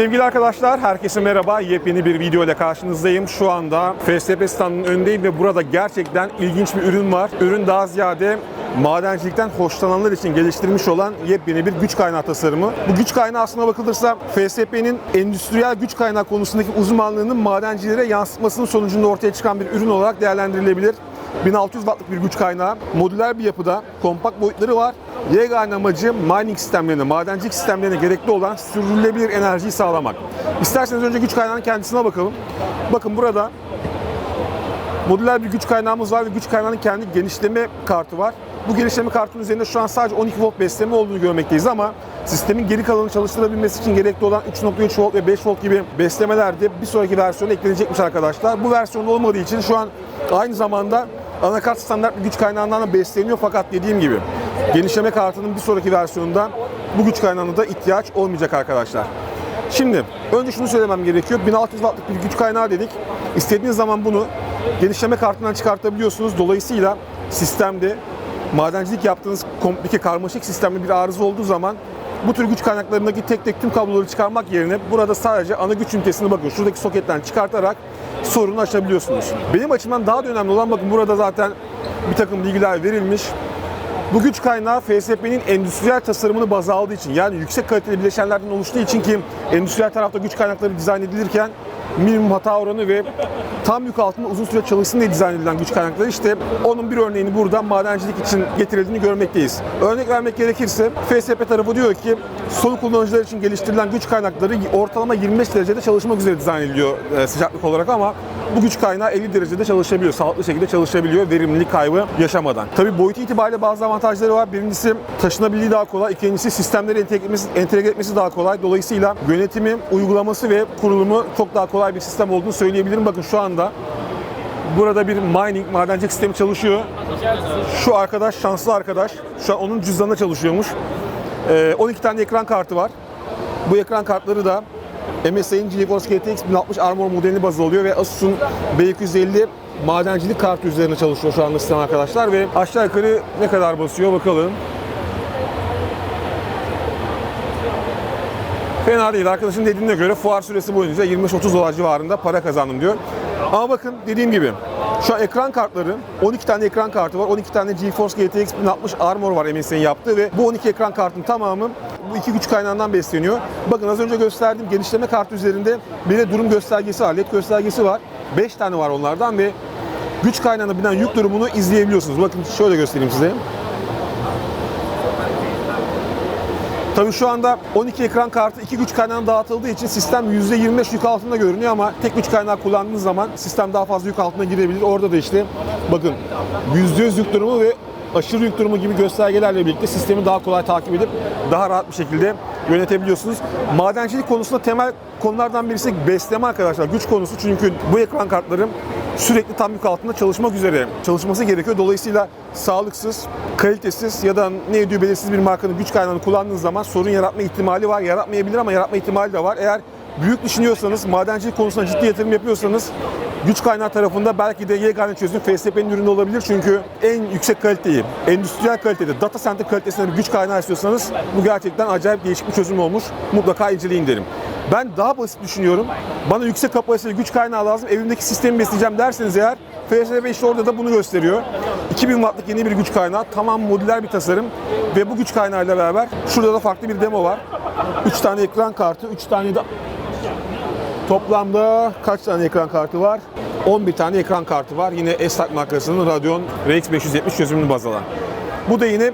Sevgili arkadaşlar, herkese merhaba. Yepyeni bir video ile karşınızdayım. Şu anda FSP standının önündeyim ve burada gerçekten ilginç bir ürün var. Ürün daha ziyade madencilikten hoşlananlar için geliştirilmiş olan yepyeni bir güç kaynağı tasarımı. Bu güç kaynağı aslına bakılırsa FSP'nin endüstriyel güç kaynağı konusundaki uzmanlığının madencilere yansıtmasının sonucunda ortaya çıkan bir ürün olarak değerlendirilebilir. 1600 wattlık bir güç kaynağı, modüler bir yapıda, kompakt boyutları var. Yegane amacı mining sistemlerine, madencilik sistemlerine gerekli olan sürdürülebilir enerjiyi sağlamak. İsterseniz önce güç kaynağının kendisine bakalım. Bakın burada modüler bir güç kaynağımız var ve güç kaynağının kendi genişleme kartı var. Bu genişleme kartının üzerinde şu an sadece 12 volt besleme olduğunu görmekteyiz ama sistemin geri kalanını çalıştırabilmesi için gerekli olan 3.3 volt ve 5 volt gibi beslemeler de bir sonraki versiyona eklenecekmiş arkadaşlar. Bu versiyonda olmadığı için şu an aynı zamanda anakart standart bir güç kaynağından da besleniyor fakat dediğim gibi genişleme kartının bir sonraki versiyonunda bu güç kaynağına da ihtiyaç olmayacak arkadaşlar. Şimdi önce şunu söylemem gerekiyor. 1600 wattlık bir güç kaynağı dedik. İstediğiniz zaman bunu genişleme kartından çıkartabiliyorsunuz. Dolayısıyla sistemde madencilik yaptığınız komplike karmaşık sistemde bir arıza olduğu zaman bu tür güç kaynaklarındaki tek tek tüm kabloları çıkarmak yerine burada sadece ana güç ünitesini bakın şuradaki soketten çıkartarak sorunu aşabiliyorsunuz. Benim açımdan daha da önemli olan bakın burada zaten bir takım bilgiler verilmiş. Bu güç kaynağı FSP'nin endüstriyel tasarımını baz aldığı için yani yüksek kaliteli bileşenlerden oluştuğu için ki endüstriyel tarafta güç kaynakları dizayn edilirken minimum hata oranı ve tam yük altında uzun süre çalışsın diye dizayn edilen güç kaynakları işte onun bir örneğini burada madencilik için getirildiğini görmekteyiz. Örnek vermek gerekirse FSP tarafı diyor ki son kullanıcılar için geliştirilen güç kaynakları ortalama 25 derecede çalışmak üzere dizayn ediliyor e, sıcaklık olarak ama bu güç kaynağı 50 derecede çalışabiliyor. Sağlıklı şekilde çalışabiliyor verimlilik kaybı yaşamadan. Tabii boyutu itibariyle bazı avantajları var. Birincisi taşınabilirliği daha kolay. İkincisi sistemleri entegre etmesi, entegre etmesi daha kolay. Dolayısıyla yönetimi, uygulaması ve kurulumu çok daha kolay bir sistem olduğunu söyleyebilirim. Bakın şu anda burada bir mining, madencilik sistemi çalışıyor. Şu arkadaş, şanslı arkadaş. Şu an onun cüzdanında çalışıyormuş. Ee, 12 tane ekran kartı var. Bu ekran kartları da MSI'nin GeForce GTX 1060 Armor modelini baz alıyor ve Asus'un B250 madencilik kartı üzerine çalışıyor şu anda sistem arkadaşlar ve aşağı yukarı ne kadar basıyor bakalım. Fena değil. Arkadaşın dediğine göre fuar süresi boyunca 25-30 dolar civarında para kazandım diyor. Ama bakın dediğim gibi şu an ekran kartları 12 tane ekran kartı var. 12 tane GeForce GTX 1060 Armor var MSI'nin yaptığı ve bu 12 ekran kartın tamamı bu iki güç kaynağından besleniyor. Bakın az önce gösterdiğim genişleme kartı üzerinde bir de durum göstergesi var, led göstergesi var. 5 tane var onlardan ve güç kaynağına binen yük durumunu izleyebiliyorsunuz. Bakın şöyle göstereyim size. Tabii şu anda 12 ekran kartı iki güç kaynağına dağıtıldığı için sistem %25 yük altında görünüyor ama tek güç kaynağı kullandığınız zaman sistem daha fazla yük altına girebilir. Orada da işte bakın %100 yük durumu ve aşırı yük durumu gibi göstergelerle birlikte sistemi daha kolay takip edip daha rahat bir şekilde yönetebiliyorsunuz. Madencilik konusunda temel konulardan birisi besleme arkadaşlar. Güç konusu çünkü bu ekran kartları sürekli tam yük altında çalışmak üzere çalışması gerekiyor. Dolayısıyla sağlıksız, kalitesiz ya da ne ediyor belirsiz bir markanın güç kaynağını kullandığınız zaman sorun yaratma ihtimali var. Yaratmayabilir ama yaratma ihtimali de var. Eğer büyük düşünüyorsanız, madencilik konusunda ciddi yatırım yapıyorsanız güç kaynağı tarafında belki de yegane çözüm FSP'nin ürünü olabilir. Çünkü en yüksek kaliteyi, endüstriyel kalitede, data center kalitesinde bir güç kaynağı istiyorsanız bu gerçekten acayip değişik bir çözüm olmuş. Mutlaka inceleyin derim. Ben daha basit düşünüyorum. Bana yüksek kapasiteli güç kaynağı lazım. Evimdeki sistemi besleyeceğim derseniz eğer FSP işte orada da bunu gösteriyor. 2000 wattlık yeni bir güç kaynağı. Tamam modüler bir tasarım. Ve bu güç kaynağıyla beraber şurada da farklı bir demo var. 3 tane ekran kartı, 3 tane de Toplamda kaç tane ekran kartı var? 11 tane ekran kartı var. Yine Estak markasının Radeon RX 570 çözümünü baz alan. Bu da yine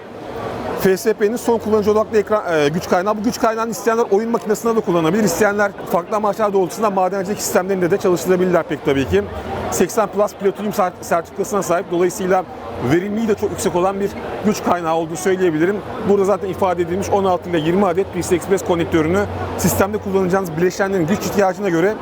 FSP'nin son kullanıcı odaklı ekran, e, güç kaynağı. Bu güç kaynağını isteyenler oyun makinesinde de kullanabilir. İsteyenler farklı amaçlar doğrultusunda madencilik sistemlerinde de çalıştırabilirler pek tabii ki. 80 Plus Platinum sert- sertifikasına sahip. Dolayısıyla verimliliği de çok yüksek olan bir güç kaynağı olduğunu söyleyebilirim. Burada zaten ifade edilmiş 16 ile 20 adet PCI Express konnektörünü sistemde kullanacağınız bileşenlerin güç ihtiyacına göre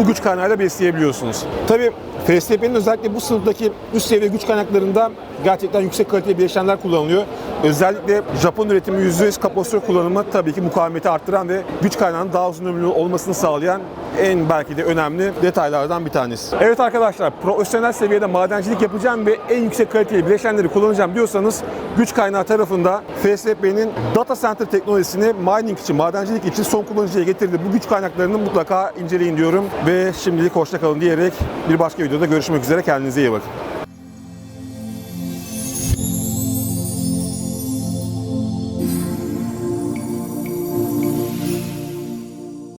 bu güç kaynağıyla besleyebiliyorsunuz. Tabii FSP'nin özellikle bu sınıftaki üst seviye güç kaynaklarında gerçekten yüksek kaliteli bileşenler kullanılıyor. Özellikle Japon üretimi %100 kapasitör kullanımı tabii ki mukavemeti arttıran ve güç kaynağının daha uzun ömürlü olmasını sağlayan en belki de önemli detaylardan bir tanesi. Evet arkadaşlar profesyonel seviyede madencilik yapacağım ve en yüksek kaliteli bileşenleri kullanacağım diyorsanız güç kaynağı tarafında FSP'nin data center teknolojisini mining için, madencilik için son kullanıcıya getirdi. Bu güç kaynaklarını mutlaka inceleyin diyorum ve şimdilik hoşça kalın diyerek bir başka videoda görüşmek üzere. Kendinize iyi bakın.